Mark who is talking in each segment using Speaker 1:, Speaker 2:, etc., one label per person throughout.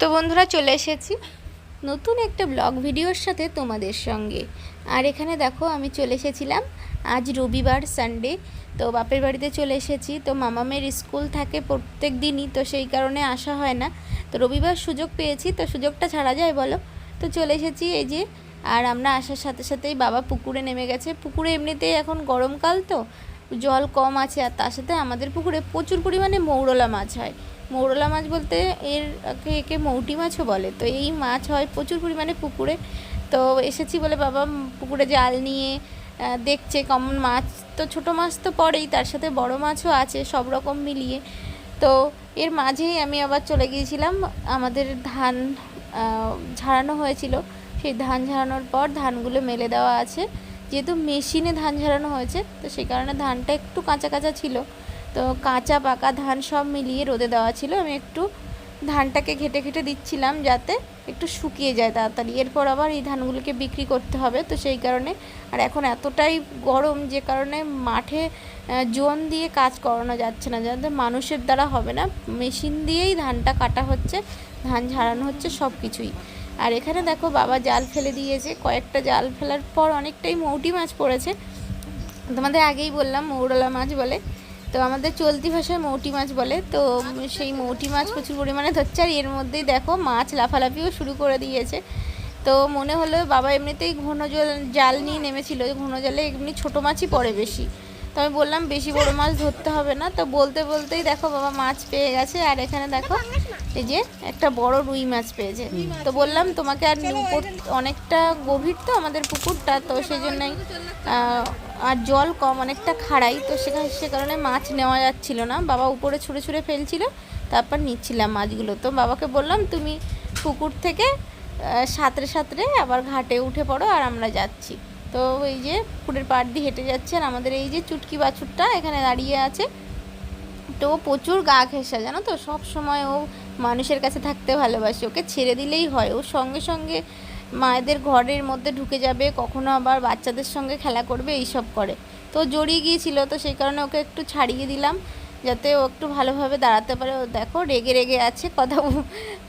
Speaker 1: তো বন্ধুরা চলে এসেছি নতুন একটা ব্লগ ভিডিওর সাথে তোমাদের সঙ্গে। আর এখানে দেখো আমি চলে এসেছিলাম আজ রবিবার সানডে তো বাপের বাড়িতে চলে এসেছি। তো মামামের স্কুল থাকে প্রত্যেক দিনই, তো সেই কারণে আসা হয় না। তো রবিবার সুযোগ পেয়েছি, তো সুযোগটা ছাড়া যায় বলো? তো চলে এসেছি এই যে, আর আমরা আসার সাথে সাথেই বাবা পুকুরে নেমে গেছে। পুকুরে এমনিতেই এখন গরমকাল তো, জল কম আছে, আর তার সাথে আমাদের পুকুরে প্রচুর পরিমাণে মৌরলা মাছ হয়। মৌরলা মাছ বলতে এর একে মৌটি মাছও বলে। তো এই মাছ হয় প্রচুর পরিমাণে পুকুরে। তো এসেছি বলে বাবা পুকুরে জাল নিয়ে দেখছে কমন মাছ। তো ছোটো মাছ তো পড়েই, তার সাথে বড় মাছও আছে, সব রকম মিলিয়ে। তো এর মাঝেই আমি আবার চলে গিয়েছিলাম। আমাদের ধান ঝাড়ানো হয়েছিল। সেই ধান ঝাড়ানোর পর ধানগুলো মেলে দেওয়া আছে। যেহেতু মেশিনে ধান ঝাড়ানো হয়েছে, তো সেই কারণে ধানটা একটু কাঁচা কাঁচা ছিল। তো কাঁচা, পাকা ধান সব মিলিয়ে রোদে দেওয়া ছিল। আমি একটু ধানটাকে ঘেটে ঘেটে দিচ্ছিলাম যাতে একটু শুকিয়ে যায় তাড়াতাড়ি। এরপর আবার এই ধানগুলোকে বিক্রি করতে হবে। তো সেই কারণে আর এখন এতটাই গরম যে কারণে মাঠে জোন দিয়ে কাজ করানো যাচ্ছে না। যাতে মানুষের দ্বারা হবে না। মেশিন দিয়েই ধানটা কাটা হচ্ছে, ধান ঝাড়ানো হচ্ছে সব কিছুই আর এখানে দেখো বাবা জাল ফেলে দিয়েছে। কয়েকটা জাল ফেলার পর অনেকটাই মৌটি মাছ পড়েছে। তোমাদের আগেই বললাম, মৌরলা মাছ বলে। তো আমাদের চলতি ভাষায় মৌটি মাছ বলে, তো সেই মৌটি মাছ প্রচুর পরিমাণে ধরছে, আর এর মধ্যেই দেখো মাছ লাফালাফিও শুরু করে দিয়েছে। তো মনে হলো বাবা এমনিতেই ঘন জল, জাল নিয়ে নেমেছিল, ঘন জলে এমনি ছোটো মাছই পড়ে বেশি। তো আমি বললাম, বেশি বড় মাছ ধরতে হবে না। তো বলতে বলতেই দেখো বাবা মাছ পেয়ে গেছে, আর এখানে দেখো এই যে একটা বড় রুই মাছ পেয়েছে। তো বললাম, তোমাকে আর অনেকটা গভীর তো আমাদের পুকুরটা, তো সেই জন্যই আর জল কম, অনেকটা খাড়াই, তো সেখানে সে কারণে মাছ নেওয়া যাচ্ছিল না। বাবা উপরে ছুঁড়ে ছুঁড়ে ফেলছিল, তারপর নিচ্ছিলাম মাছগুলো। তো বাবাকে বললাম, তুমি পুকুর থেকে সাঁতরে সাঁতরে আবার ঘাটে উঠে পড়ো আর আমরা যাচ্ছি। তো এই যে পুকুরের পাড় দিয়ে হেঁটে যাচ্ছে, আর আমাদের এই যে চুটকি বাছুরটা এখানে দাঁড়িয়ে আছে। তো প্রচুর গা ঘেঁষা, জানো তো? সব সময় ও মানুষের কাছে থাকতে ভালোবাসে, ওকে ছেড়ে দিলেই হয়। ও সঙ্গে সঙ্গে মায়েদের ঘরের মধ্যে ঢুকে যাবে, কখনো আবার বাচ্চাদের সঙ্গে খেলা করবে, এইসব করে। তো জড়িয়ে গিয়েছিল, তো সেই কারণে ওকে একটু ছাড়িয়ে দিলাম, যাতে ও একটু ভালোভাবে দাঁড়াতে পারে। ও দেখো, রেগে রেগে আছে, কথা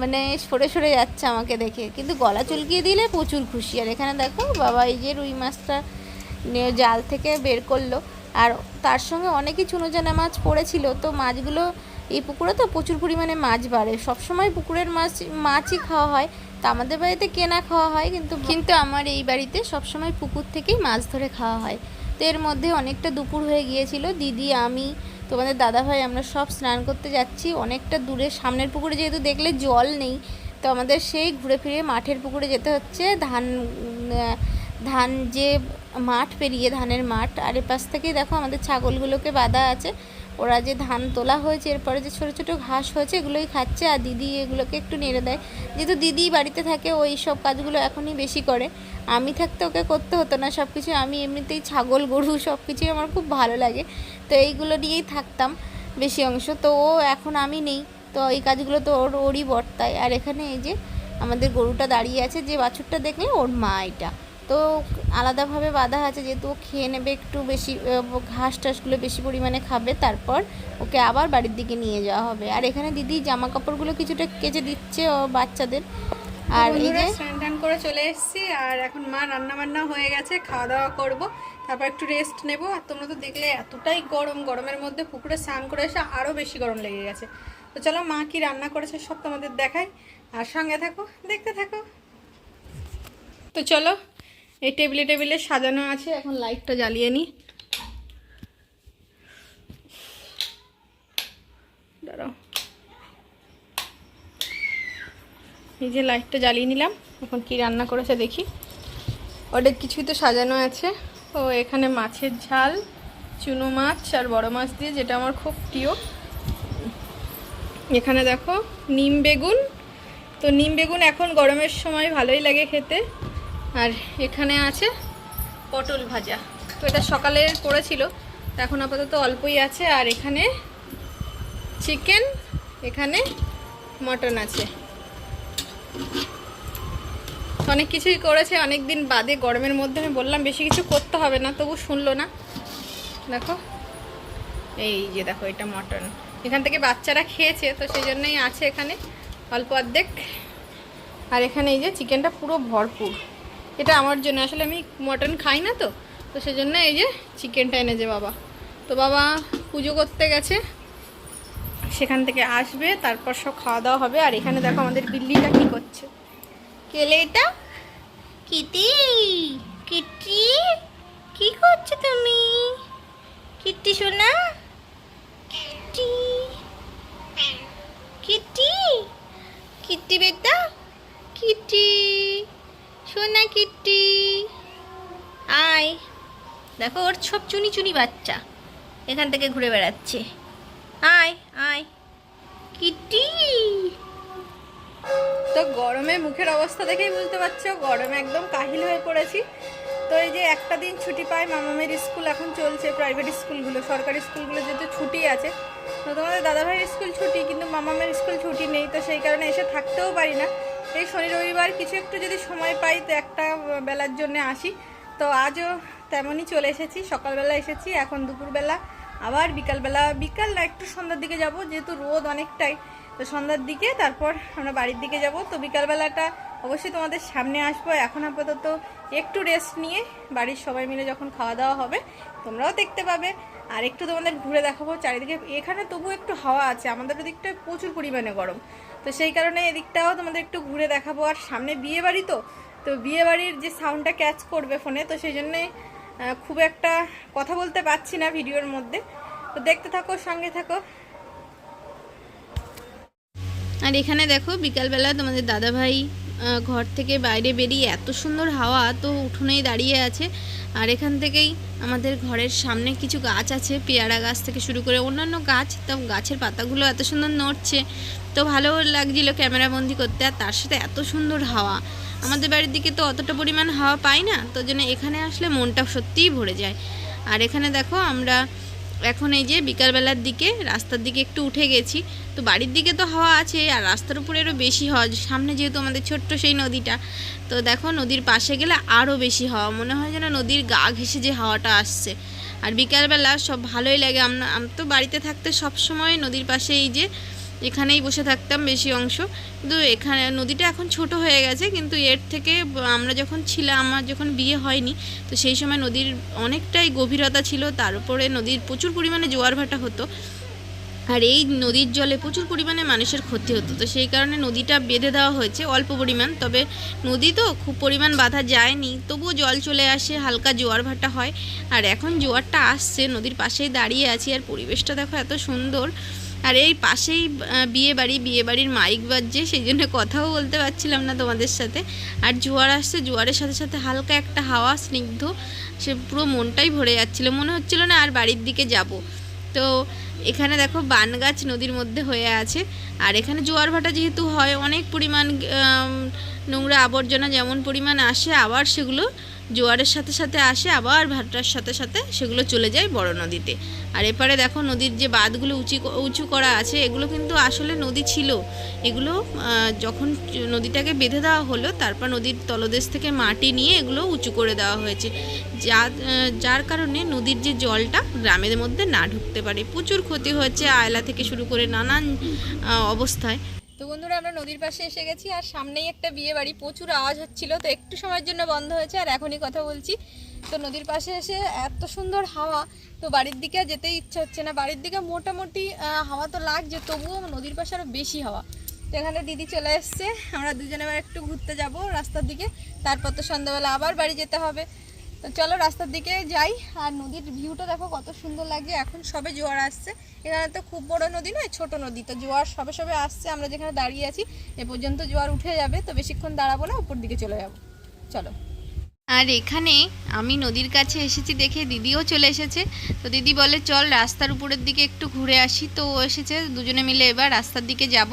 Speaker 1: মানে সরে সরে যাচ্ছে আমাকে দেখে। কিন্তু গলা চুলকিয়ে দিলে প্রচুর খুশি। আর এখানে দেখো, বাবা এই যে রুই মাছটা নিয়ে জাল থেকে বের করল। আর তার সঙ্গে অনেকই চুনোজানা মাছ পড়েছিল, তো মাছগুলো এই পুকুরে তো প্রচুর পরিমাণে মাছ বাড়ে। সবসময় পুকুরের মাছ, মাছই খাওয়া হয়। তা আমাদের বাড়িতে কেনা খাওয়া হয় কিন্তু কিন্তু আমার এই বাড়িতে সবসময় পুকুর থেকেই মাছ ধরে খাওয়া হয়। তো এর মধ্যে অনেকটা দুপুর হয়ে গিয়েছিল। দিদি, আমি, তোমাদের দাদাভাই আমরা সব স্নান করতে যাচ্ছি। অনেকটা দূরে সামনের পুকুরে যেহেতু দেখলে জল নেই, তো আমাদের সেই ঘুরে ফিরে মাঠের পুকুরে যেতে হচ্ছে। ধান ধান যে মাঠ পেরিয়ে ধানের মাঠ, আর এ পাশ থেকেই দেখো আমাদের ছাগলগুলোকে বাঁধা আছে। ওরা যে ধান তোলা হয়েছে, এরপরে যে ছোটো ছোটো ঘাস হয়েছে, এগুলোই খাচ্ছে। আর দিদি এগুলোকে একটু নেড়ে দেয়। যেহেতু দিদি বাড়িতে থাকে ওই সব কাজগুলো এখনই বেশি করে। আমি থাকতে ওকে করতে হতো না সব কিছু আমি এমনিতেই ছাগল, গরু সব কিছুই আমার খুব ভালো লাগে। তো এইগুলো নিয়েই থাকতাম বেশি অংশ। তো ও এখন আমি নেই। তো এই কাজগুলো তো ওর, ওরই বর্তায়। আর এখানে এই যে আমাদের গরুটা দাঁড়িয়ে আছে, যে বাছুরটা দেখলে ওর মা এটা। তো আলাদাভাবে বাঁধা আছে যেহেতু ও খেয়ে নেবে একটু বেশি ঘাস টাসগুলো বেশি পরিমাণে খাবে তারপর ওকে আবার বাড়ির দিকে নিয়ে যাওয়া হবে। আর এখানে দিদি জামা কাপড়গুলো কিছুটা কেচে দিচ্ছে ও বাচ্চাদের। আর এই যে
Speaker 2: স্নান টান করে চলে এসেছি আর এখন মা রান্না বান্না হয়ে গেছে খাওয়া দাওয়া করব তারপর একটু রেস্ট নেব। আর তোমরা তো দেখলে এতটাই গরম গরমের মধ্যে পুকুরে স্নান করে এসে আরও বেশি গরম লেগে গেছে। তো চলো মা কি রান্না করেছে সব তোমাদের দেখাই। আর সঙ্গে থাকো দেখতে থাকো। তো চলো এই টেবিলে টেবিলে সাজানো আছে, এখন লাইটটা জ্বালিয়ে নিই এই যে লাইটটা জ্বালিয়ে নিলাম, এখন কি রান্না করেছে দেখি। অনেক কিছুই তো সাজানো আছে। ও, এখানে মাছের ঝাল, চুনো মাছ আর বড় মাছ দিয়ে, যেটা আমার খুব প্রিয়। এখানে দেখো, নিম বেগুন। তো নিম বেগুন এখন গরমের সময় ভালোই লাগে খেতে। আর এখানে আছে পটল ভাজা। তো এটা সকালে করেছিল এখন আপাতত অল্পই আছে। আর এখানে চিকেন, এখানে মটন আছে। অনেক কিছুই করেছে অনেক দিন বাদে গরমের মধ্যে আমি বললাম, বেশি কিছু করতে হবে না, তবু শুনলো না। দেখো, এই যে দেখো, এটা মটন। এখান থেকে বাচ্চারা খেয়েছে, তো সেই জন্যই আছে এখানে
Speaker 1: অল্প অর্ধেক। আর এখানে এই যে চিকেনটা পুরো ভরপুর। এটা আমার জন্য। আসলে আমি মটন খাই না তো তো সেজন্য এই যে চিকেনটা এনেছে বাবা। তো বাবা পুজো করতে গেছে, সেখান থেকে আসবে, তারপর সব খাওয়া দাওয়া হবে। আর এখানে দেখো আমাদের বিল্লিটা কি করছে। কেলে এটা কিটি কিটি কি করছ তুমি কিটি সোনা কিটি কিটি কিটি বেটা কিটি সোনা কিটি আয় দেখো ওর সব চুনি চুনি বাচ্চা। এখান থেকে ঘুরে বেড়াচ্ছে। আয় আয়। কিটি। তো গরমে মুখের অবস্থা দেখেই বুঝতে পারছ, গরমে একদম কাহিল হয়ে পড়েছি। তো এই যে একটা দিন ছুটি পায় মামামের স্কুল এখন চলছে প্রাইভেট স্কুলগুলো, সরকারি স্কুলগুলো যেহেতু ছুটি আছে। তো তোমাদের দাদাভাইয়ের স্কুল ছুটি, কিন্তু মামামের স্কুল ছুটি নেই, তো সেই কারণে এসে থাকতেও পারি না। এই শনি রবিবার কিছু একটু যদি সময় পাই, তো একটা বেলার জন্য আসি। তো আজও তেমনই চলে এসেছি। সকালবেলা এসেছি, এখন দুপুরবেলা। আবার বিকালবেলা, বিকাল না, একটু সন্ধ্যার দিকে যাব, যেহেতু রোদ অনেকটাই। তো সন্ধ্যার দিকে, তারপর আমরা বাড়ির দিকে যাব। তো বিকালবেলাটা অবশ্যই তোমাদের সামনে আসব। এখন আপাতত একটু রেস্ট নিয়ে বাড়ির সবাই মিলে যখন খাওয়া দাওয়া হবে, তোমরাও দেখতে পাবে। আর একটু তোমাদের ঘুরে দেখাবো চারিদিকে। এখানে তবু একটু হাওয়া আছে, আমাদের ওদিকটায় প্রচুর পরিমাণে গরম। তো সেই কারণে এদিকটাও তোমাদের একটু ঘুরে দেখাবো। আর সামনে বিয়ে বাড়ি তো? তো বিয়ে বাড়ির যে সাউন্ডটা ক্যাচ করবে ফোনে তো সেই জন্যে খুব একটা কথা বলতে পারছি না ভিডিওর মধ্যে। তো দেখতে থাকো, সঙ্গে থাকো। আর এখানে দেখো, বিকালবেলা তোমাদের দাদাভাই ঘর থেকে বাইরে বেরিয়ে এত সুন্দর হাওয়া তো উঠোনেই দাঁড়িয়ে আছে। আর এখান থেকেই আমাদের ঘরের সামনে কিছু গাছ আছে, পেয়ারা গাছ থেকে শুরু করে অন্যান্য গাছ, তো গাছের পাতাগুলো এত সুন্দর নড়ছে। তো ভালো লাগছিল ক্যামেরা বন্দি করতে, আর তার সাথে এত সুন্দর হাওয়া। আমাদের বাড়ির দিকে তো অতটা পরিমাণ হাওয়া পাই না, তো জন্য এখানে আসলে মনটা সত্যিই ভরে যায়। আর এখানে দেখো আমরা এখন এই যে বিকালবেলার দিকে রাস্তার দিকে একটু উঠে গেছি, তো বাড়ির দিকে তো হাওয়া আছে আর রাস্তার উপরে আরও বেশি হওয়া সামনে যেহেতু আমাদের ছোট্ট সেই নদীটা, তো দেখো নদীর পাশে গেলে আরও বেশি হাওয়া। মনে হয় যেন নদীর গা ঘেসে যে হাওয়াটা আসছে। আর বিকালবেলা সব ভালোই লাগে। আমরা আমি তো বাড়িতে থাকতে সব সময় নদীর পাশে এই যে এখানেই বসে থাকতাম বেশি অংশ। কিন্তু এখানে নদীটা এখন ছোট হয়ে গেছে, কিন্তু এর থেকে আমরা যখন ছিলাম, আমার যখন বিয়ে হয়নি, তো সেই সময় নদীর অনেকটাই গভীরতা ছিল। তার উপরে নদীর প্রচুর পরিমাণে জোয়ার ভাটা হতো। আর এই নদীর জলে প্রচুর পরিমাণে মানুষের ক্ষতি হতো। তো সেই কারণে নদীটা বেঁধে দেওয়া হয়েছে অল্প পরিমাণ। তবে নদী তো খুব পরিমাণ বাধা যায়নি, তবুও জল চলে আসে, হালকা জোয়ার ভাটা হয়। আর এখন জোয়ারটা আসছে, নদীর পাশেই দাঁড়িয়ে আছি। আর পরিবেশটা দেখো এত সুন্দর। আর এই পাশেই বিয়ে বাড়ি বিয়ে বাড়ির মাইক বাজছে, সেই জন্য কথাও বলতে পারছিলাম না তোমাদের সাথে। আর জোয়ার আসছে, জোয়ারের সাথে সাথে হালকা একটা হাওয়া, স্নিগ্ধ, সে পুরো মনটাই ভরে যাচ্ছিল। মনে হচ্ছিল না আর বাড়ির দিকে যাব। তো এখানে দেখো বান গাছ নদীর মধ্যে হয়ে আছে। আর এখানে জোয়ার ভাটা যেহেতু হয়, অনেক পরিমাণ নোংরা আবর্জনা যেমন পরিমাণ আসে, আবার সেগুলো জোয়ারের সাথে সাথে আসে, আবার ভাটার সাথে সাথে সেগুলো চলে যায় বড় নদীতে। আর এপারে দেখো নদীর যে বাঁধগুলো উঁচু উঁচু করা আছে, এগুলো কিন্তু আসলে নদী ছিল। এগুলো যখন নদীটাকে বেঁধে দেওয়া হলো, তারপর নদীর তলদেশ থেকে মাটি নিয়ে এগুলো উঁচু করে দেওয়া হয়েছে। যা যার কারণে নদীর যে জলটা গ্রামের মধ্যে না ঢুকতে পারে। প্রচুর ক্ষতি হয়েছে আয়লা থেকে শুরু করে নানান অবস্থায়। তো বন্ধুরা, আমরা নদীর পাশে এসে গেছি আর সামনেই একটা বিয়ে বাড়ি প্রচুর আওয়াজ হচ্ছিল, তো একটু সময়ের জন্য বন্ধ হয়েছে আর এখনই কথা বলছি। তো নদীর পাশে এসে এত সুন্দর হাওয়া, তো বাড়ির দিকে যেতেই ইচ্ছা হচ্ছে না। বাড়ির দিকে মোটামুটি হাওয়া তো লাগছে, তবুও নদীর পাশে আরও বেশি হাওয়া। তো এখানে দিদি চলে এসছে, আমরা দুজনে এবার একটু ঘুরতে যাব রাস্তার দিকে। তারপর তো সন্ধ্যাবেলা আবার বাড়ি যেতে হবে। তো চলো রাস্তার দিকে যাই। আর নদীর ভিউটা দেখো কত সুন্দর লাগছে। এখন সবে জোয়ার আসছে। এখানে তো খুব বড় নদী নয়, ছোট নদী। তো জোয়ার সবে সবে আসছে। আমরা যেখানে দাঁড়িয়ে আছি, এ পর্যন্ত জোয়ার উঠে যাবে। তো বেশিক্ষণ দাঁড়াবো না, উপর দিকে চলে যাব। চলো। আর এখানে আমি নদীর কাছে এসেছি দেখে দিদিও চলে এসেছে। তো দিদি বলে, চল রাস্তার উপরের দিকে একটু ঘুরে আসি। তো ও এসেছে, দুজনে মিলে এবার রাস্তার দিকে যাব।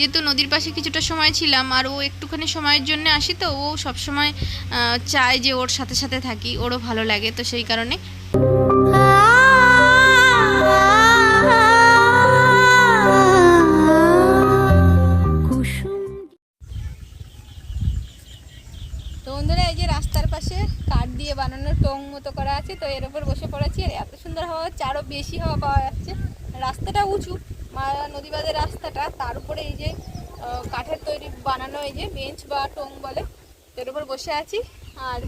Speaker 1: যেহেতু নদীর পাশে কিছুটা সময় ছিলাম আর ও একটুখানি সময়ের জন্য আসি তো, ও সবসময় চায় যে ওর সাথে সাথে থাকি, ওরও ভালো লাগে তো সেই কারণে। দিয়ে করা আছে, তো এর উপর বসে পড়েছি আর এত সুন্দর হাওয়া হচ্ছে আরও বেশি হাওয়া পাওয়া যাচ্ছে। রাস্তাটা উঁচু। মা নদী বাঁধের রাস্তাটা, তার উপরে এই যে
Speaker 2: কাঠের তৈরি বানানো এই যে বেঞ্চ বা টোং বলে, এর উপর বসে আছি। আর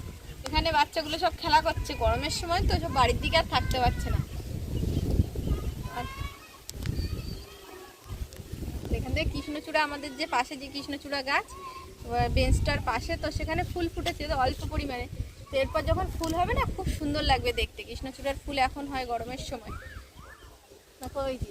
Speaker 2: এখানে বাচ্চাগুলো সব খেলা করছে, গরমের সময় তো সব বাড়ির দিকে আর থাকতে পারছে না। আর এখান থেকে কৃষ্ণচূড়া, আমাদের যে পাশে যে কৃষ্ণচূড়া গাছ বেঞ্চটার পাশে, তো সেখানে ফুল ফুটেছে, তো অল্প পরিমাণে। তো এরপর যখন ফুল হবে না, খুব সুন্দর লাগবে দেখতে। কৃষ্ণচূড়ার ফুল এখন হয় গরমের সময়। ওই যে